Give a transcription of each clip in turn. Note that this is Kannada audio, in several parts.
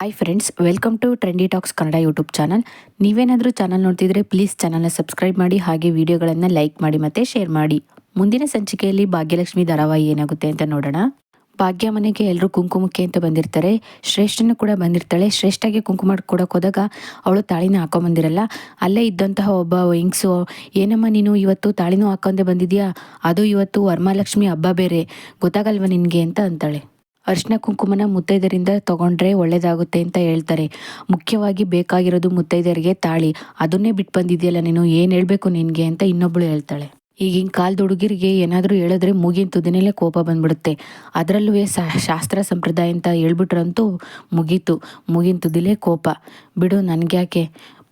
Hi friends welcome to trendy talks Kannada YouTube channel ನೀವೇನಾದರೂ ಚಾನಲ್ ನೋಡ್ತಿದ್ರೆ ಪ್ಲೀಸ್ ಚಾನಲ್ನ ಸಬ್ಸ್ಕ್ರೈಬ್ ಮಾಡಿ, ಹಾಗೆ ವಿಡಿಯೋಗಳನ್ನು ಲೈಕ್ ಮಾಡಿ ಮತ್ತು ಶೇರ್ ಮಾಡಿ. ಮುಂದಿನ ಸಂಚಿಕೆಯಲ್ಲಿ ಭಾಗ್ಯಲಕ್ಷ್ಮಿ ಧಾರಾವಾಹಿ ಏನಾಗುತ್ತೆ ಅಂತ ನೋಡೋಣ. ಭಾಗ್ಯ ಮನೆಗೆ ಎಲ್ಲರೂ ಕುಂಕುಮಕ್ಕೆ ಅಂತ ಬಂದಿರ್ತಾರೆ. ಶ್ರೇಷ್ಠನು ಕೂಡ ಬಂದಿರ್ತಾಳೆ. ಶ್ರೇಷ್ಠಗೆ ಕುಂಕುಮ ಕೊಡೋಕೆ ಹೋದಾಗ ಅವಳು ತಾಳಿನ ಹಾಕೊಂಬಂದಿರಲ್ಲ ಅಲ್ಲೇ ಇದ್ದಂತಹ ಒಬ್ಬ ಹೆಂಗ್ಸು, ಏನಮ್ಮ ನೀನು ಇವತ್ತು ತಾಳಿನೂ ಹಾಕೊಂಡೆ ಬಂದಿದ್ಯಾ? ಅದು ಇವತ್ತು ವರಮಹಾಲಕ್ಷ್ಮಿ ಹಬ್ಬ ಬೇರೆ. ಗೊತ್ತಾಗಲ್ವ ನಿನಗೆ? ಅಂತ ಅಂತಾಳೆ. ಅರಿಶಿನ ಕುಂಕುಮನ ಮುತ್ತೈದರಿಂದ ತಗೊಂಡ್ರೆ ಒಳ್ಳೇದಾಗುತ್ತೆ ಅಂತ ಹೇಳ್ತಾರೆ. ಮುಖ್ಯವಾಗಿ ಬೇಕಾಗಿರೋದು ಮುತ್ತೈದರಿಗೆ ತಾಳಿ. ಅದನ್ನೇ ಬಿಟ್ಟು ಬಂದಿದೆಯಲ್ಲ ನೀನು, ಏನು ಹೇಳಬೇಕು ನಿನಗೆ ಅಂತ ಇನ್ನೊಬ್ಬಳು ಹೇಳ್ತಾಳೆ. ಈಗಿನ ಕಾಲದ ಹುಡುಗಿರಿಗೆ ಏನಾದರೂ ಹೇಳಿದ್ರೆ ಮೂಗಿನ ತುದಿನಲ್ಲೇ ಕೋಪ ಬಂದ್ಬಿಡುತ್ತೆ. ಅದರಲ್ಲೂ ಶಾಸ್ತ್ರ ಸಂಪ್ರದಾಯ ಅಂತ ಹೇಳ್ಬಿಟ್ರಂತೂ ಮುಗೀತು. ಮೂಗಿನ ತುದಿಲೇ ಕೋಪ. ಬಿಡು ನನಗೆ ಯಾಕೆ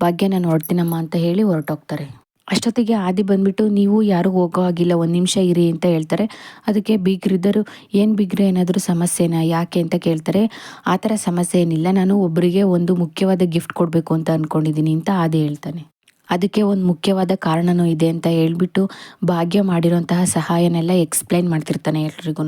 ಭಾಗ್ಯ, ನಾನು ಹೊಡ್ತೀನಮ್ಮ ಅಂತ ಹೇಳಿ ಹೊರಟೋಗ್ತಾರೆ. ಅಷ್ಟೊತ್ತಿಗೆ ಆದಿ ಬಂದ್ಬಿಟ್ಟು, ನೀವು ಯಾರಿಗೂ ಹೋಗೋ ಆಗಿಲ್ಲ ಒಂದು ನಿಮಿಷ ಇರಿ ಅಂತ ಹೇಳ್ತಾರೆ. ಅದಕ್ಕೆ ಬೀಗ್ರಿದ್ದರು ಏನು ಬಿಗ್ರೆ ಏನಾದರೂ ಸಮಸ್ಯೆನಾ? ಯಾಕೆ? ಅಂತ ಕೇಳ್ತಾರೆ. ಆ ಥರ ಸಮಸ್ಯೆ ಏನಿಲ್ಲ, ನಾನು ಒಬ್ಬರಿಗೆ ಒಂದು ಮುಖ್ಯವಾದ ಗಿಫ್ಟ್ ಕೊಡಬೇಕು ಅಂತ ಅಂದ್ಕೊಂಡಿದ್ದೀನಿ ಅಂತ ಆದಿ ಹೇಳ್ತಾನೆ. ಅದಕ್ಕೆ ಒಂದು ಮುಖ್ಯವಾದ ಕಾರಣನೂ ಇದೆ ಅಂತ ಹೇಳ್ಬಿಟ್ಟು, ಭಾಗ್ಯ ಮಾಡಿರೋಂತಹ ಸಹಾಯನೆಲ್ಲ ಎಕ್ಸ್ಪ್ಲೈನ್ ಮಾಡ್ತಿರ್ತಾನೆ ಎಲ್ರಿಗೂ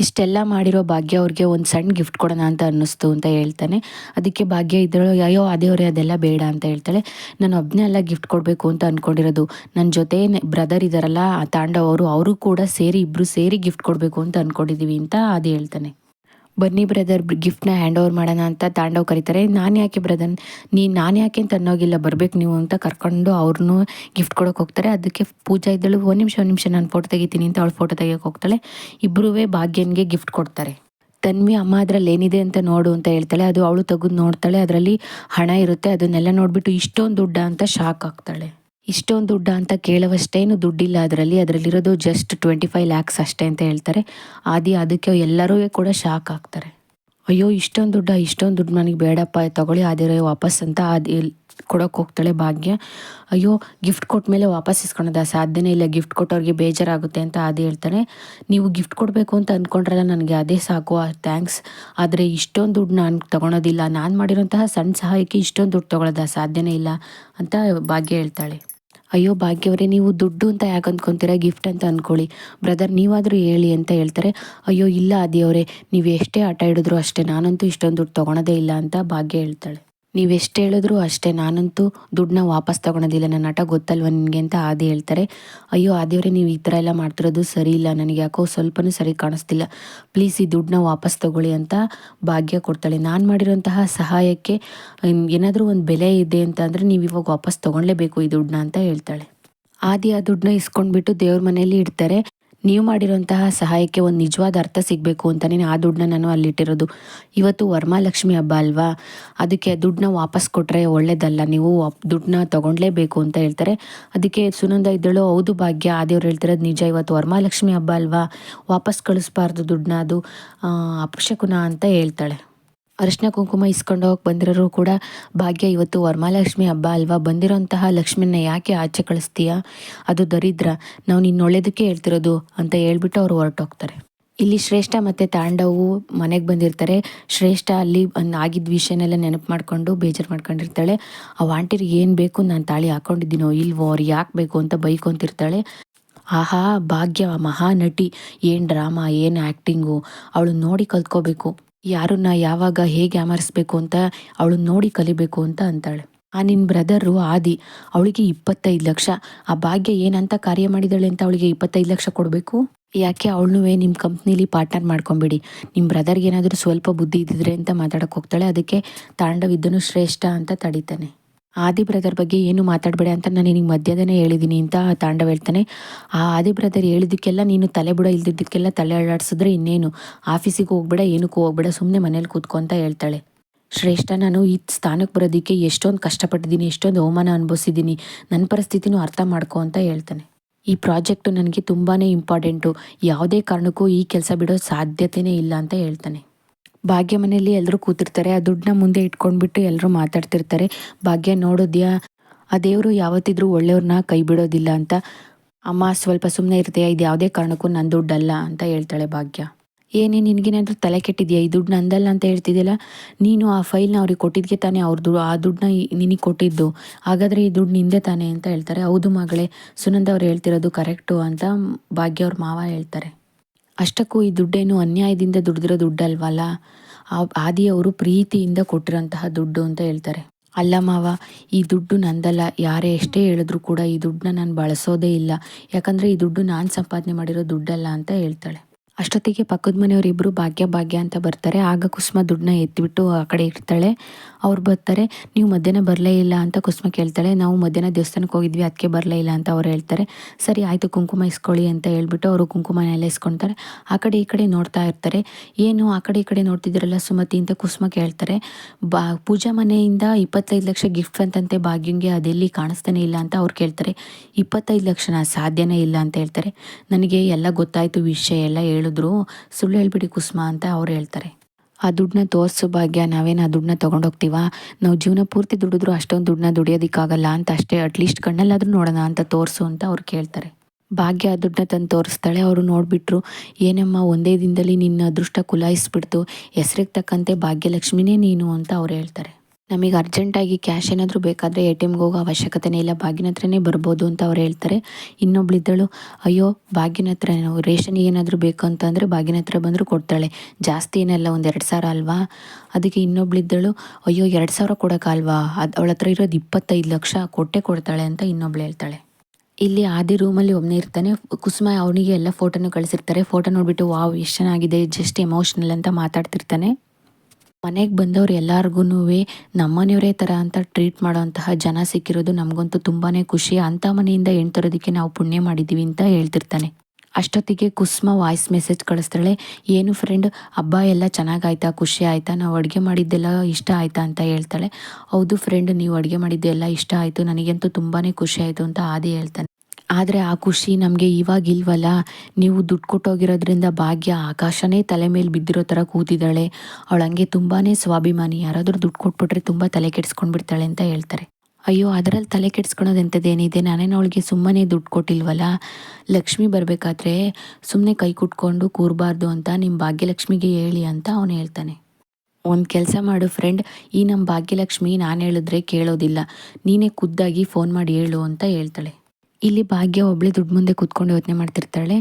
ಇಷ್ಟೆಲ್ಲ ಮಾಡಿರೋ ಭಾಗ್ಯ ಅವ್ರಿಗೆ ಒಂದು ಸಣ್ಣ ಗಿಫ್ಟ್ ಕೊಡೋಣ ಅಂತ ಅನ್ನಿಸ್ತು ಅಂತ ಹೇಳ್ತಾನೆ. ಅದಕ್ಕೆ ಭಾಗ್ಯ ಇದ್ರೊಳಗೆ, ಅಯ್ಯೋ ಅದೇವ್ರೆ ಅದೆಲ್ಲ ಬೇಡ ಅಂತ ಹೇಳ್ತಾಳೆ. ನಾನು ಒಬ್ಬನೇ ಎಲ್ಲ ಗಿಫ್ಟ್ ಕೊಡಬೇಕು ಅಂತ ಅಂದ್ಕೊಂಡಿರೋದು ನನ್ನ ಜೊತೆ ಬ್ರದರ್ ಇದ್ದಾರಲ್ಲ ಆ ಅವರು ಅವರು ಕೂಡ ಸೇರಿ ಇಬ್ಬರು ಸೇರಿ ಗಿಫ್ಟ್ ಕೊಡಬೇಕು ಅಂತ ಅಂದ್ಕೊಂಡಿದ್ದೀವಿ ಅಂತ ಅದು ಹೇಳ್ತಾನೆ. ಬನ್ನಿ ಬ್ರದರ್ ಗಿಫ್ಟ್ನ ಹ್ಯಾಂಡ್ ಓವರ್ ಮಾಡೋಣ ಅಂತ ತಾಂಡವ್ ಕರೀತಾರೆ. ನಾನು ಯಾಕೆ ಬ್ರದರ್ ನೀ, ನಾನು ಯಾಕೆ ಅಂತ ಅನ್ನೋಗಿಲ್ಲ, ಬರ್ಬೇಕು ನೀವು ಅಂತ ಕರ್ಕೊಂಡು ಅವ್ರನ್ನೂ ಗಿಫ್ಟ್ ಕೊಡೋಕೆ ಹೋಗ್ತಾರೆ. ಅದಕ್ಕೆ ಪೂಜಾ ಇದ್ದಳು, ಒಂದು ನಿಮಿಷ ಒಂದು ನಿಮಿಷ, ನಾನು ಫೋಟೋ ತೆಗಿತೀನಿ ಅಂತ ಅವಳು ಫೋಟೋ ತೆಗಿಯೋಕೆ ಹೋಗ್ತಾಳೆ. ಇಬ್ಬರೂ ಭಾಗ್ಯನ್ಗೆ ಗಿಫ್ಟ್ ಕೊಡ್ತಾರೆ. ತನ್ವಿ ಅಮ್ಮ ಅದರಲ್ಲಿ ಏನಿದೆ ಅಂತ ನೋಡು ಅಂತ ಹೇಳ್ತಾಳೆ. ಅದು ಅವಳು ತೆಗೆದು ನೋಡ್ತಾಳೆ. ಅದರಲ್ಲಿ ಹಣ ಇರುತ್ತೆ. ಅದನ್ನೆಲ್ಲ ನೋಡಿಬಿಟ್ಟು ಇಷ್ಟೊಂದು ದುಡ್ಡ ಅಂತ ಶಾಕ್ ಆಗ್ತಾಳೆ. ಇಷ್ಟೊಂದು ದುಡ್ಡ ಅಂತ ಕೇಳುವಷ್ಟೇನು ದುಡ್ಡಿಲ್ಲ. ಅದರಲ್ಲಿ ಅದರಲ್ಲಿರೋದು ಜಸ್ಟ್ ಟ್ವೆಂಟಿ ಫೈವ್ ಲ್ಯಾಕ್ಸ್ ಅಷ್ಟೇ ಅಂತ ಹೇಳ್ತಾರೆ. ಆದಿ ಅದಕ್ಕೆ ಎಲ್ಲರೂ ಕೂಡ ಶಾಕ್ ಆಗ್ತಾರೆ. ಅಯ್ಯೋ, ಇಷ್ಟೊಂದು ದುಡ್ಡ, ಇಷ್ಟೊಂದು ದುಡ್ಡು ನನಗೆ ಬೇಡಪ್ಪ, ತಗೊಳ್ಳಿ ಆದಿರೋ ವಾಪಸ್ ಅಂತ ಆದಿ ಕೊಡೋಕೆ ಹೋಗ್ತಾಳೆ ಭಾಗ್ಯ. ಅಯ್ಯೋ ಗಿಫ್ಟ್ ಕೊಟ್ಟ ಮೇಲೆ ವಾಪಸ್ ಇಸ್ಕೊಳೋದ? ಸಾಧ್ಯನೇ ಇಲ್ಲ. ಗಿಫ್ಟ್ ಕೊಟ್ಟವ್ರಿಗೆ ಬೇಜಾರಾಗುತ್ತೆ ಅಂತ ಆದಿ ಹೇಳ್ತಾನೆ. ನೀವು ಗಿಫ್ಟ್ ಕೊಡಬೇಕು ಅಂತ ಅಂದ್ಕೊಂಡ್ರಲ್ಲ ನನಗೆ ಅದೇ ಸಾಕು. ಥ್ಯಾಂಕ್ಸ್ ಆದರೆ ಇಷ್ಟೊಂದು ದುಡ್ಡು ನಾನು ತೊಗೊಳೋದಿಲ್ಲ. ನಾನು ಮಾಡಿರೋಂತಹ ಸಣ್ಣ ಸಹಾಯಕ್ಕೆ ಇಷ್ಟೊಂದು ದುಡ್ಡು ತೊಗೊಳೋದ? ಸಾಧ್ಯನೇ ಇಲ್ಲ ಅಂತ ಭಾಗ್ಯ ಹೇಳ್ತಾಳೆ. ಅಯ್ಯೋ ಭಾಗ್ಯವರೇ, ನೀವು ದುಡ್ಡು ಅಂತ ಯಾಕೆ ಅಂದ್ಕೊತೀರಾ? ಗಿಫ್ಟ್ ಅಂತ ಅಂದ್ಕೊಳ್ಳಿ. ಬ್ರದರ್, ನೀವಾದರೂ ಹೇಳಿ ಅಂತ ಹೇಳ್ತಾರೆ. ಅಯ್ಯೋ ಇಲ್ಲ ಆದಿಯವರೇ, ನೀವು ಎಷ್ಟೇ ಆಟ ಹಿಡಿದ್ರು ಅಷ್ಟೇ, ನಾನಂತೂ ಇಷ್ಟೊಂದು ದುಡ್ಡು ತೊಗೊಳೋದೇ ಇಲ್ಲ ಅಂತ ಭಾಗ್ಯ ಹೇಳ್ತಾಳೆ. ನೀವು ಹೇಳಿದ್ರೂ ಅಷ್ಟೇ, ನಾನಂತೂ ದುಡ್ಡನ್ನ ವಾಪಸ್ ತೊಗೊಳೋದಿಲ್ಲ, ನನ್ನ ನಟ ಗೊತ್ತಲ್ವ ನಿನಗೆ ಅಂತ ಆದಿ ಹೇಳ್ತಾರೆ. ಅಯ್ಯೋ ಆದಿಯವರೇ, ನೀವು ಈ ಥರ ಎಲ್ಲ ಮಾಡ್ತಿರೋದು ಸರಿ ಇಲ್ಲ, ನನಗೆ ಯಾಕೋ ಸ್ವಲ್ಪನೂ ಸರಿ ಕಾಣಿಸ್ತಿಲ್ಲ. ಪ್ಲೀಸ್ ಈ ದುಡ್ಡನ್ನ ವಾಪಸ್ ತಗೊಳ್ಳಿ ಅಂತ ಭಾಗ್ಯ ಕೊಡ್ತಾಳೆ. ನಾನು ಮಾಡಿರೋಂತಹ ಸಹಾಯಕ್ಕೆ ಏನಾದರೂ ಒಂದು ಬೆಲೆ ಇದೆ ಅಂತ ಅಂದರೆ ನೀವು ಇವಾಗ ವಾಪಸ್ ತೊಗೊಳ್ಲೇಬೇಕು ಈ ದುಡ್ಡನ್ನ ಅಂತ ಹೇಳ್ತಾಳೆ. ಆದಿ ಆ ದುಡ್ಡನ್ನ ಇಸ್ಕೊಂಡ್ಬಿಟ್ಟು ದೇವ್ರ ಮನೆಯಲ್ಲಿ ಇಡ್ತಾರೆ. ನೀವು ಮಾಡಿರೋಂತಹ ಸಹಾಯಕ್ಕೆ ಒಂದು ನಿಜವಾದ ಅರ್ಥ ಸಿಗಬೇಕು ಅಂತಲೇ ಆ ದುಡ್ಡನ್ನ ನಾನು ಅಲ್ಲಿಟ್ಟಿರೋದು. ಇವತ್ತು ವರ್ಮಾಲಕ್ಷ್ಮಿ ಹಬ್ಬ ಅಲ್ವಾ? ಅದಕ್ಕೆ ದುಡ್ಡನ್ನ ವಾಪಸ್ ಕೊಟ್ಟರೆ ಒಳ್ಳೇದಲ್ಲ, ನೀವು ದುಡ್ಡನ್ನ ತೊಗೊಂಡ್ಲೇಬೇಕು ಅಂತ ಹೇಳ್ತಾರೆ. ಅದಕ್ಕೆ ಸುನಂದ ಇದ್ದಳು, ಹೌದು ಭಾಗ್ಯ, ಆದೇವ್ರು ಹೇಳ್ತಿರೋದು ನಿಜ, ಇವತ್ತು ವರಮಹಾಲಕ್ಷ್ಮಿ ಹಬ್ಬ ಅಲ್ವಾ? ವಾಪಸ್ ಕಳಿಸ್ಬಾರ್ದು ದುಡ್ಡನ್ನ ಅದು ಅಪಶಕುನ ಅಂತ ಹೇಳ್ತಾಳೆ. ಅರಿಶಿನ ಕುಂಕುಮ ಇಸ್ಕೊಂಡು ಹೋಗಿ ಬಂದಿರೋರು ಕೂಡ ಭಾಗ್ಯ ಇವತ್ತು ವರಮಹಾಲಕ್ಷ್ಮಿ ಹಬ್ಬ ಅಲ್ವಾ? ಬಂದಿರೋಂತಹ ಲಕ್ಷ್ಮಿನ ಯಾಕೆ ಆಚೆ ಕಳಿಸ್ತೀಯಾ? ಅದು ದರಿದ್ರ. ನಾವು ನಿನ್ನ ಒಳ್ಳೇದಕ್ಕೆ ಹೇಳ್ತಿರೋದು ಅಂತ ಹೇಳ್ಬಿಟ್ಟು ಅವರು ಹೊರಟೋಗ್ತಾರೆ. ಇಲ್ಲಿ ಶ್ರೇಷ್ಠ ಮತ್ತು ತಾಂಡವು ಮನೆಗೆ ಬಂದಿರ್ತಾರೆ. ಶ್ರೇಷ್ಠ ಅಲ್ಲಿ ಆಗಿದ್ದ ವಿಷಯನೆಲ್ಲ ನೆನಪು ಮಾಡಿಕೊಂಡು ಬೇಜಾರು ಮಾಡ್ಕೊಂಡಿರ್ತಾಳೆ. ಆ ಆಂಟಿರಿಗೆ ಏನು ಬೇಕು ನಾನು ತಾಳಿ ಹಾಕೊಂಡಿದ್ದೀನೋ ಇಲ್ವೋ ಅವ್ರು ಯಾಕೆ ಬೇಕು ಅಂತ ಬೈಕೊಂತಿರ್ತಾಳೆ. ಆಹಾ, ಭಾಗ್ಯ, ಮಹಾನಟಿ. ಏನು ಡ್ರಾಮಾ, ಏನು ಆ್ಯಕ್ಟಿಂಗು ಅವಳು ನೋಡಿ ಕಲ್ತ್ಕೋಬೇಕು. ಯಾರನ್ನ ಯಾವಾಗ ಹೇಗೆ ಅಮರಿಸ್ಬೇಕು ಅಂತ ಅವಳು ನೋಡಿ ಕಲಿಬೇಕು ಅಂತ ಅಂತಾಳೆ. ಆ ನಿನ್ನ ಬ್ರದರು ಆದಿ, ಅವಳಿಗೆ ಇಪ್ಪತ್ತೈದು ಲಕ್ಷ. ಆ ಭಾಗ್ಯ ಏನಂತ ಕಾರ್ಯ ಮಾಡಿದಾಳೆ ಅಂತ ಅವಳಿಗೆ ಇಪ್ಪತ್ತೈದು ಲಕ್ಷ ಕೊಡಬೇಕು? ಯಾಕೆ ಅವಳನ್ನೂ ನಿಮ್ಮ ಕಂಪ್ನಿಲಿ ಪಾರ್ಟ್ನರ್ ಮಾಡ್ಕೊಂಬಿಡಿ. ನಿಮ್ಮ ಬ್ರದರ್ಗೆ ಏನಾದರೂ ಸ್ವಲ್ಪ ಬುದ್ಧಿ ಇದ್ದಿದ್ರೆ ಅಂತ ಮಾತಾಡಕ್ಕೆ ಹೋಗ್ತಾಳೆ. ಅದಕ್ಕೆ ತಾಂಡವಿದ್ದನು ಶ್ರೇಷ್ಠ ಅಂತ ತಡಿತಾನೆ. ಆದಿ ಬ್ರದರ್ ಬಗ್ಗೆ ಏನು ಮಾತಾಡಬೇಡ ಅಂತ ನಾನು ನಿನಗೆ ಮಧ್ಯದನೇ ಹೇಳಿದ್ದೀನಿ ಅಂತ ತಾಂಡವ ಹೇಳ್ತಾನೆ. ಆ ಆದಿ ಬ್ರದರ್ ಹೇಳಿದ್ದಕ್ಕೆಲ್ಲ ನೀನು ತಲೆ ಬಿಡ ಇಲ್ದಿದ್ದಕ್ಕೆಲ್ಲ ತಲೆ ಅಳ್ಳಾಡ್ಸಿದ್ರೆ ಇನ್ನೇನು? ಆಫೀಸಿಗೆ ಹೋಗ್ಬೇಡ, ಏನಕ್ಕೂ ಹೋಗ್ಬೇಡ ಸುಮ್ಮನೆ ಮನೇಲಿ ಕೂತ್ಕೊ ಅಂತ ಹೇಳ್ತಾಳೆ. ಶ್ರೇಷ್ಠ, ನಾನು ಈ ಸ್ಥಾನಕ್ಕೆ ಬರೋದಕ್ಕೆ ಎಷ್ಟೊಂದು ಕಷ್ಟಪಟ್ಟಿದ್ದೀನಿ, ಎಷ್ಟೊಂದು ಅವಮಾನ ಅನುಭವಿಸಿದ್ದೀನಿ ನನ್ನ ಪರಿಸ್ಥಿತಿನೂ ಅರ್ಥ ಮಾಡ್ಕೊ ಅಂತ ಹೇಳ್ತಾನೆ. ಈ ಪ್ರಾಜೆಕ್ಟು ನನಗೆ ತುಂಬಾ ಇಂಪಾರ್ಟೆಂಟು, ಯಾವುದೇ ಕಾರಣಕ್ಕೂ ಈ ಕೆಲಸ ಬಿಡೋ ಸಾಧ್ಯತೆಯೇ ಇಲ್ಲ ಅಂತ ಹೇಳ್ತಾನೆ. ಭಾಗ್ಯ ಮನೆಯಲ್ಲಿ ಎಲ್ಲರೂ ಕೂತಿರ್ತಾರೆ, ಆ ದುಡ್ಡನ್ನ ಮುಂದೆ ಇಟ್ಕೊಂಡ್ಬಿಟ್ಟು ಎಲ್ಲರೂ ಮಾತಾಡ್ತಿರ್ತಾರೆ. ಭಾಗ್ಯ ನೋಡೋದ್ಯಾ, ಆ ದೇವರು ಯಾವತ್ತಿದ್ರೂ ಒಳ್ಳೆಯವ್ರನ್ನ ಕೈ ಬಿಡೋದಿಲ್ಲ ಅಂತ. ಅಮ್ಮ ಸ್ವಲ್ಪ ಸುಮ್ಮನೆ ಇರ್ತೀಯ, ಇದು ಯಾವುದೇ ಕಾರಣಕ್ಕೂ ನನ್ನ ದುಡ್ಡಲ್ಲ ಅಂತ ಹೇಳ್ತಾಳೆ ಭಾಗ್ಯ. ಏನೇ, ನಿನಗೇನಾದರೂ ತಲೆ ಕೆಟ್ಟಿದ್ಯಾ, ಈ ದುಡ್ಡು ನಂದಲ್ಲ ಅಂತ ಹೇಳ್ತಿದ್ದಿಲ್ಲ ನೀನು ಆ ಫೈಲ್ನ ಅವ್ರಿಗೆ ಕೊಟ್ಟಿದ್ದಕ್ಕೆ ತಾನೇ ಅವ್ರ ದುಡ್ಡು, ಆ ದುಡ್ಡನ್ನ ನಿನಗೆ ಕೊಟ್ಟಿದ್ದು. ಹಾಗಾದರೆ ಈ ದುಡ್ಡು ನಿಂದೆ ತಾನೆ ಅಂತ ಹೇಳ್ತಾರೆ. ಹೌದು ಮಗಳೇ, ಸುನಂದ ಅವ್ರು ಹೇಳ್ತಿರೋದು ಕರೆಕ್ಟು ಅಂತ ಭಾಗ್ಯ ಅವ್ರ ಮಾವ ಹೇಳ್ತಾರೆ. ಅಷ್ಟಕ್ಕೂ ಈ ದುಡ್ಡೇನು ಅನ್ಯಾಯದಿಂದ ದುಡಿದಿರೋ ದುಡ್ಡಲ್ವಲ್ಲ? ಆ ಆದಿಯವರು ಪ್ರೀತಿಯಿಂದ ಕೊಟ್ಟಿರೋಂತಹ ದುಡ್ಡು ಅಂತ ಹೇಳ್ತಾರೆ. ಅಲ್ಲ ಮಾವ, ಈ ದುಡ್ಡು ನಂದಲ್ಲ. ಯಾರೇ ಎಷ್ಟೇ ಹೇಳಿದ್ರು ಕೂಡ ಈ ದುಡ್ಡನ್ನ ನಾನು ಬಳಸೋದೇ ಇಲ್ಲ. ಯಾಕಂದರೆ ಈ ದುಡ್ಡು ನಾನು ಸಂಪಾದನೆ ಮಾಡಿರೋ ದುಡ್ಡಲ್ಲ ಅಂತ ಹೇಳ್ತಾಳೆ. ಅಷ್ಟೊತ್ತಿಗೆ ಪಕ್ಕದ ಮನೆಯವರಿಬ್ಬರು ಭಾಗ್ಯ ಭಾಗ್ಯ ಅಂತ ಬರ್ತಾರೆ. ಆಗ ಕುಸುಮ ದುಡ್ಡನ್ನ ಎತ್ತಿಬಿಟ್ಟು ಆ ಕಡೆ ಇರ್ತಾಳೆ ಅವ್ರು ಬರ್ತಾರೆ, ನೀವು ಮಧ್ಯಾಹ್ನ ಬರಲೇ ಇಲ್ಲ ಅಂತ ಕುಸುಮ ಕೇಳ್ತಾಳೆ. ನಾವು ಮಧ್ಯಾಹ್ನ ದೇವಸ್ಥಾನಕ್ಕೆ ಹೋಗಿದ್ವಿ ಅದಕ್ಕೆ ಬರಲೇ ಇಲ್ಲ ಅಂತ ಅವ್ರು ಹೇಳ್ತಾರೆ. ಸರಿ, ಆಯಿತು, ಕುಂಕುಮ ಇಸ್ಕೊಳ್ಳಿ ಅಂತ ಹೇಳ್ಬಿಟ್ಟು ಅವರು ಕುಂಕುಮನೆಲ್ಲ ಇಸ್ಕೊಳ್ತಾರೆ. ಆ ಕಡೆ ಈ ಕಡೆ ನೋಡ್ತಾ ಇರ್ತಾರೆ. ಏನು ಆ ಕಡೆ ಈ ಕಡೆ ನೋಡ್ತಿದ್ದಿರಲ್ಲ ಸುಮತಿ ಅಂತ ಕುಸುಮ ಕೇಳ್ತಾರೆ. ಬಾ, ಪೂಜಾ ಮನೆಯಿಂದ ಇಪ್ಪತ್ತೈದು ಲಕ್ಷ ಗಿಫ್ಟ್ ಅಂತಂತೆ ಭಾಗ್ಯಂಗೆ ಅದೆಲ್ಲಿ ಕಾಣಿಸ್ತಾನೆ ಇಲ್ಲ ಅಂತ ಅವ್ರು ಕೇಳ್ತಾರೆ. ಇಪ್ಪತ್ತೈದು ಲಕ್ಷನ ಸಾಧ್ಯನೇ ಇಲ್ಲ ಅಂತ ಹೇಳ್ತಾರೆ. ನನಗೆ ಎಲ್ಲ ಗೊತ್ತಾಯಿತು, ವಿಷಯ ಎಲ್ಲ ಹೇಳಿದ್ರು, ಸುಳ್ಳು ಹೇಳ್ಬಿಡಿ ಕುಸುಮ ಅಂತ ಅವ್ರು ಹೇಳ್ತಾರೆ. ಆ ದುಡ್ಡನ್ನ ತೋರಿಸೋ ಭಾಗ್ಯ ನಾವೇನು ಆ ದುಡ್ಡನ್ನ ತೊಗೊಂಡೋಗ್ತೀವ? ನಾವು ಜೀವನ ಪೂರ್ತಿ ದುಡಿದ್ರು ಅಷ್ಟೊಂದು ದುಡ್ಡನ್ನ ದುಡಿಯೋದಕ್ಕಾಗಲ್ಲ ಅಂತ ಅಷ್ಟೇ ಅಟ್ಲೀಸ್ಟ್ ಕಣ್ಣಲ್ಲಾದರೂ ನೋಡೋಣ ಅಂತ ತೋರಿಸು ಅಂತ ಅವ್ರು ಕೇಳ್ತಾರೆ. ಭಾಗ್ಯ ಆ ದುಡ್ಡನ್ನ ತಂದು ತೋರಿಸ್ತಾಳೆ, ಅವರು ನೋಡಿಬಿಟ್ರು, ಏನಮ್ಮ, ಒಂದೇ ದಿನದಲ್ಲಿ ನಿನ್ನ ಅದೃಷ್ಟ ಕುಲಾಯಿಸ್ಬಿಡ್ತು, ಹೆಸ್ರಿಗೆ ತಕ್ಕಂತೆ ಭಾಗ್ಯಲಕ್ಷ್ಮಿನೇ ನೀನು ಅಂತ ಅವ್ರು ಹೇಳ್ತಾರೆ. ನಮಗೆ ಅರ್ಜೆಂಟಾಗಿ ಕ್ಯಾಶ್ ಏನಾದರೂ ಬೇಕಾದರೆ ಎ ಟಿ ಎಮ್ಗೆ ಹೋಗೋ ಅವಶ್ಯಕತೆನೇ ಇಲ್ಲ. ಭಾಗ್ಯನ ಹತ್ರನೇ ಬರ್ಬೋದು ಅಂತ ಅವ್ರು ಹೇಳ್ತಾರೆ. ಇನ್ನೊಬ್ಳಿದ್ದಳು ಅಯ್ಯೋ, ಬಾಗಿನ ಹತ್ರ ರೇಷನ್ಗೆ ಏನಾದರೂ ಬೇಕು ಅಂತಂದರೆ ಬಾಗಿನ ಹತ್ರ ಬಂದರೂ ಕೊಡ್ತಾಳೆ. ಜಾಸ್ತಿ ಏನಲ್ಲ, ಒಂದು ಎರಡು ಸಾವಿರ ಅಲ್ವಾ? ಅದಕ್ಕೆ ಇನ್ನೊಬ್ಳಿದ್ದಳು ಅಯ್ಯೋ, ಎರಡು ಸಾವಿರ ಕೊಡೋಕ್ಕಲ್ವಾ ಅದು ಅವಳ ಹತ್ರ ಇರೋದು ಇಪ್ಪತ್ತೈದು ಲಕ್ಷ ಕೊಟ್ಟೆ ಕೊಡ್ತಾಳೆ ಅಂತ ಇನ್ನೊಬ್ಳು ಹೇಳ್ತಾಳೆ. ಇಲ್ಲಿ ಆದಿ ರೂಮಲ್ಲಿ ಒಬ್ಬನೇ ಇರ್ತಾನೆ. ಕುಸುಮ ಅವನಿಗೆ ಎಲ್ಲ ಫೋಟೋನು ಕಳಿಸಿರ್ತಾರೆ. ಫೋಟೋ ನೋಡಿಬಿಟ್ಟು, ವಾವ್, ಎಷ್ಟು ಚೆನ್ನಾಗಿದೆ ಜಸ್ಟ್ ಎಮೋಷ್ನಲ್ ಅಂತ ಮಾತಾಡ್ತಿರ್ತಾನೆ. ಮನೆಗೆ ಬಂದವ್ರು ಎಲ್ಲಾರ್ಗು ನಮ್ಮನೆಯವರೇ ಥರ ಅಂತ ಟ್ರೀಟ್ ಮಾಡೋವಂತಹ ಜನ ಸಿಕ್ಕಿರೋದು ನಮಗಂತೂ ತುಂಬಾ ಖುಷಿ. ಅಂಥ ಮನೆಯಿಂದ ಹೆಣ್ಣು ನಾವು ಪುಣ್ಯ ಮಾಡಿದ್ದೀವಿ ಅಂತ ಹೇಳ್ತಿರ್ತಾನೆ. ಅಷ್ಟೊತ್ತಿಗೆ ಕುಸ್ಮ ವಾಯ್ಸ್ ಮೆಸೇಜ್ ಕಳಿಸ್ತಾಳೆ, ಏನು ಫ್ರೆಂಡ್ ಹಬ್ಬ ಎಲ್ಲ ಚೆನ್ನಾಗಾಯ್ತಾ? ಖುಷಿ ಆಯಿತಾ? ನಾವು ಅಡುಗೆ ಮಾಡಿದ್ದೆಲ್ಲ ಇಷ್ಟ ಆಯಿತಾ? ಅಂತ ಹೇಳ್ತಾಳೆ. ಹೌದು ಫ್ರೆಂಡ್ ನೀವು ಅಡುಗೆ ಮಾಡಿದ್ದೆಲ್ಲ ಇಷ್ಟ ಆಯಿತು. ನನಗಂತೂ ತುಂಬಾ ಖುಷಿ ಆಯಿತು ಅಂತ ಆದಿ ಹೇಳ್ತಾನೆ. ಆದರೆ ಆ ಖುಷಿ ನಮಗೆ ಇವಾಗ ಇಲ್ವಲ್ಲ? ನೀವು ದುಡ್ಡು ಕೊಟ್ಟೋಗಿರೋದ್ರಿಂದ ಭಾಗ್ಯ ಆಕಾಶನೇ ತಲೆ ಮೇಲೆ ಬಿದ್ದಿರೋ ಥರ ಕೂತಿದ್ದಾಳೆ. ಅವಳು ಹಂಗೆ ತುಂಬಾ ಸ್ವಾಭಿಮಾನಿ. ಯಾರಾದರೂ ದುಡ್ಡು ಕೊಟ್ಬಿಟ್ರೆ ತುಂಬ ತಲೆ ಕೆಡಿಸ್ಕೊಂಡ್ಬಿಡ್ತಾಳೆ ಅಂತ ಹೇಳ್ತಾರೆ. ಅಯ್ಯೋ ಅದರಲ್ಲಿ ತಲೆ ಕೆಡಿಸ್ಕೊಳೋದು ಎಂಥದ್ದೇನಿದೆ? ನಾನೇನು ಅವಳಿಗೆ ಸುಮ್ಮನೆ ದುಡ್ಡು ಕೊಟ್ಟಿಲ್ವಲ್ಲ? ಲಕ್ಷ್ಮಿ ಬರಬೇಕಾದ್ರೆ ಸುಮ್ಮನೆ ಕೈ ಕುಟ್ಕೊಂಡು ಕೂರಬಾರ್ದು ಅಂತ ನಿಮ್ಮ ಭಾಗ್ಯಲಕ್ಷ್ಮಿಗೆ ಹೇಳಿ ಅಂತ ಅವನು ಹೇಳ್ತಾನೆ. ಒಂದು ಕೆಲಸ ಮಾಡು ಫ್ರೆಂಡ್. ಈ ನಮ್ಮ ಭಾಗ್ಯಲಕ್ಷ್ಮಿ ನಾನು ಹೇಳಿದ್ರೆ ಕೇಳೋದಿಲ್ಲ. ನೀನೇ ಖುದ್ದಾಗಿ ಫೋನ್ ಮಾಡಿ ಹೇಳು ಅಂತ ಹೇಳ್ತಾಳೆ. ಇಲ್ಲಿ ಭಾಗ್ಯ ಒಬ್ಳೆ ದುಡ್ಡು ಮುಂದೆ ಕೂತ್ಕೊಂಡು ಯೋಚನೆ ಮಾಡ್ತಿರ್ತಾಳೆ.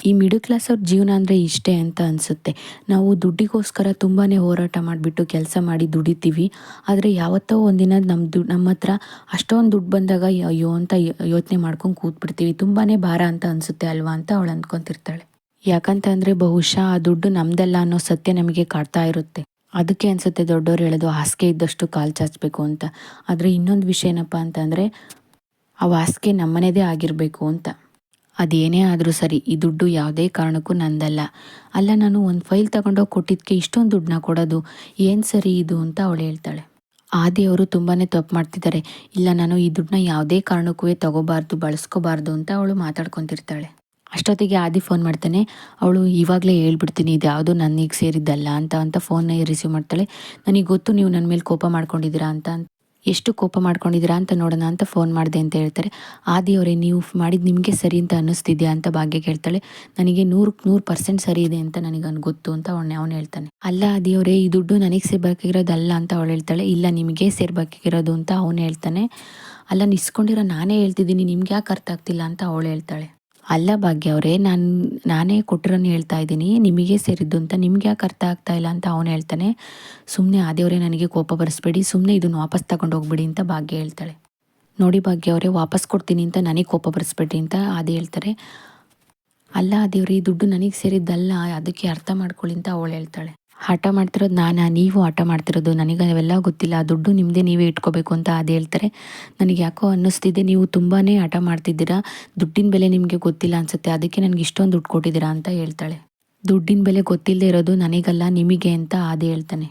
ಈ ಮಿಡಲ್ ಕ್ಲಾಸ್ ಅವ್ರ ಜೀವನ ಅಂದರೆ ಇಷ್ಟೇ ಅಂತ ಅನಿಸುತ್ತೆ. ನಾವು ದುಡ್ಡಿಗೋಸ್ಕರ ತುಂಬಾ ಹೋರಾಟ ಮಾಡಿಬಿಟ್ಟು ಕೆಲಸ ಮಾಡಿ ದುಡಿತೀವಿ. ಆದರೆ ಯಾವತ್ತೋ ಒಂದಿನ ನಮ್ಮ ದುಡ್ಡು ನಮ್ಮ ಹತ್ರ ಅಷ್ಟೊಂದು ದುಡ್ಡು ಬಂದಾಗ ಅಯ್ಯೋ ಅಂತ ಯೋಚನೆ ಮಾಡ್ಕೊಂಡು ಕೂತ್ಬಿಡ್ತೀವಿ. ತುಂಬಾ ಭಾರ ಅಂತ ಅನಿಸುತ್ತೆ ಅಲ್ವಾ ಅಂತ ಅವಳು ಅಂದ್ಕೊತಿರ್ತಾಳೆ ಯಾಕಂತಂದರೆ ಬಹುಶಃ ಆ ದುಡ್ಡು ನಮ್ದಲ್ಲ ಅನ್ನೋ ಸತ್ಯ ನಮಗೆ ಕಾಡ್ತಾ ಇರುತ್ತೆ. ಅದಕ್ಕೆ ಅನಿಸುತ್ತೆ ದೊಡ್ಡವ್ರು ಹೇಳೋದು, ಹಾಸಿಗೆ ಇದ್ದಷ್ಟು ಕಾಲು ಚಾಚಬೇಕು ಅಂತ. ಆದರೆ ಇನ್ನೊಂದು ವಿಷಯ ಏನಪ್ಪ ಅಂತಂದರೆ ಆ ವಾಸಿಗೆ ನಮ್ಮನೇದೇ ಆಗಿರಬೇಕು ಅಂತ. ಅದೇನೇ ಆದರೂ ಸರಿ, ಈ ದುಡ್ಡು ಯಾವುದೇ ಕಾರಣಕ್ಕೂ ನಂದಲ್ಲ. ಅಲ್ಲ, ನಾನು ಒಂದು ಫೈಲ್ ತಗೊಂಡೋಗಿ ಕೊಟ್ಟಿದ್ದಕ್ಕೆ ಇಷ್ಟೊಂದು ದುಡ್ಡನ್ನ ಕೊಡೋದು ಏನು ಸರಿ ಇದು ಅಂತ ಅವಳು ಹೇಳ್ತಾಳೆ. ಆದಿ ಅವರು ತುಂಬಾ ತಪ್ಪು ಮಾಡ್ತಿದ್ದಾರೆ ಇಲ್ಲ, ನಾನು ಈ ದುಡ್ಡನ್ನ ಯಾವುದೇ ಕಾರಣಕ್ಕೂ ತಗೋಬಾರ್ದು, ಬಳಸ್ಕೋಬಾರ್ದು ಅಂತ ಅವಳು ಮಾತಾಡ್ಕೊತಿರ್ತಾಳೆ. ಅಷ್ಟೊತ್ತಿಗೆ ಆದಿ ಫೋನ್ ಮಾಡ್ತಾನೆ. ಅವಳು, ಇವಾಗಲೇ ಹೇಳ್ಬಿಡ್ತೀನಿ ಇದು ಯಾವುದೋ ನನಗೆ ಸೇರಿದ್ದಲ್ಲ ಅಂತ ಅಂತ ಫೋನ್ನ ರಿಸೀವ್ ಮಾಡ್ತಾಳೆ. ನನಗೆ ಗೊತ್ತು, ನೀವು ನನ್ನ ಮೇಲೆ ಕೋಪ ಮಾಡ್ಕೊಂಡಿದ್ದೀರಾ ಅಂತ ಎಷ್ಟು ಕೋಪ ಮಾಡ್ಕೊಂಡಿದ್ದೀರಾ ಅಂತ ನೋಡೋಣ ಅಂತ ಫೋನ್ ಮಾಡಿದೆ ಅಂತ ಹೇಳ್ತಾರೆ. ಆದಿಯವರೇ ನೀವು ಮಾಡಿದ್ದು ನಿಮಗೆ ಸರಿ ಅಂತ ಅನ್ನಿಸ್ತಿದ್ಯಾ ಅಂತ ಭಾಗ್ಯ ಕೇಳ್ತಾಳೆ. ನನಗೆ ನೂರು ನೂರು ಪರ್ಸೆಂಟ್ ಸರಿ ಇದೆ ಅಂತ ನನಗೆ ಗೊತ್ತು ಅಂತ ಅವನೇ, ಅವನು ಹೇಳ್ತಾನೆ. ಅಲ್ಲ ಆದಿಯವರೇ ಈ ದುಡ್ಡು ನನಗೆ ಸೇರ್ಬೇಕಾಗಿರೋದಲ್ಲ ಅಂತ ಅವಳು ಹೇಳ್ತಾಳೆ. ಇಲ್ಲ, ನಿಮಗೆ ಸೇರ್ಬೇಕಾಗಿರೋದು ಅಂತ ಅವನು ಹೇಳ್ತಾನೆ. ಅಲ್ಲ, ನಿಸ್ಕೊಂಡಿರೋ ನಾನೇ ಹೇಳ್ತಿದ್ದೀನಿ, ನಿಮ್ಗೆ ಯಾಕೆ ಅರ್ಥ ಆಗ್ತಿಲ್ಲ ಅಂತ ಅವಳು ಹೇಳ್ತಾಳೆ. ಅಲ್ಲ ಭಾಗ್ಯ ಅವರೇ, ನಾನು, ನಾನೇ ಕೊಟ್ಟಿರೋನು ಹೇಳ್ತಾ ಇದ್ದೀನಿ, ನಿಮಗೆ ಸೇರಿದ್ದು ಅಂತ. ನಿಮ್ಗೆ ಯಾಕೆ ಅರ್ಥ ಆಗ್ತಾ ಇಲ್ಲ ಅಂತ ಅವನು ಹೇಳ್ತಾನೆ. ಸುಮ್ಮನೆ ಆದೇವರೇ ನನಗೆ ಕೋಪ ಬರೆಸ್ಬೇಡಿ ಸುಮ್ಮನೆ ಇದನ್ನು ವಾಪಸ್ ತಗೊಂಡು ಹೋಗ್ಬಿಡಿ ಅಂತ ಭಾಗ್ಯ ಹೇಳ್ತಾಳೆ. ನೋಡಿ ಭಾಗ್ಯ ಅವರೇ, ವಾಪಸ್ ಕೊಡ್ತೀನಿ ಅಂತ ನನಗೆ ಕೋಪ ಬರೆಸ್ಬೇಡಿ ಅಂತ ಆದಿ ಹೇಳ್ತಾರೆ. ಅಲ್ಲ ದೇವ್ರಿ ದುಡ್ಡು ನನಗೆ ಸೇರಿದ್ದಲ್ಲ, ಅದಕ್ಕೆ ಅರ್ಥ ಮಾಡ್ಕೊಳ್ಳಿ ಅಂತ ಅವಳು ಹೇಳ್ತಾಳೆ. ಹಠ ಮಾಡ್ತಿರೋದು ನಾನಾ? ನೀವು ಹಠ ಮಾಡ್ತಿರೋದು? ನನಗೆ ಅವೆಲ್ಲ ಗೊತ್ತಿಲ್ಲ. ದುಡ್ಡು ನಿಮ್ಮದೇ ನೀವೇ ಇಟ್ಕೋಬೇಕು ಅಂತ ಅದು ಹೇಳ್ತಾರೆ. ನನಗೆ ಯಾಕೋ ಅನ್ನಿಸ್ತಿದೆ, ನೀವು ತುಂಬಾ ಹಠ ಮಾಡ್ತಿದ್ದೀರಾ. ದುಡ್ಡಿನ ಬೆಲೆ ನಿಮಗೆ ಗೊತ್ತಿಲ್ಲ ಅನಿಸುತ್ತೆ. ಅದಕ್ಕೆ ನನಗೆ ಇಷ್ಟೊಂದು ದುಡ್ಡು ಕೊಟ್ಟಿದ್ದೀರಾ ಅಂತ ಹೇಳ್ತಾಳೆ. ದುಡ್ಡಿನ ಬೆಲೆ ಗೊತ್ತಿಲ್ಲದೆ ಇರೋದು ನನಗಲ್ಲ, ನಿಮಗೆ ಅಂತ ಅದು ಹೇಳ್ತಾನೆ.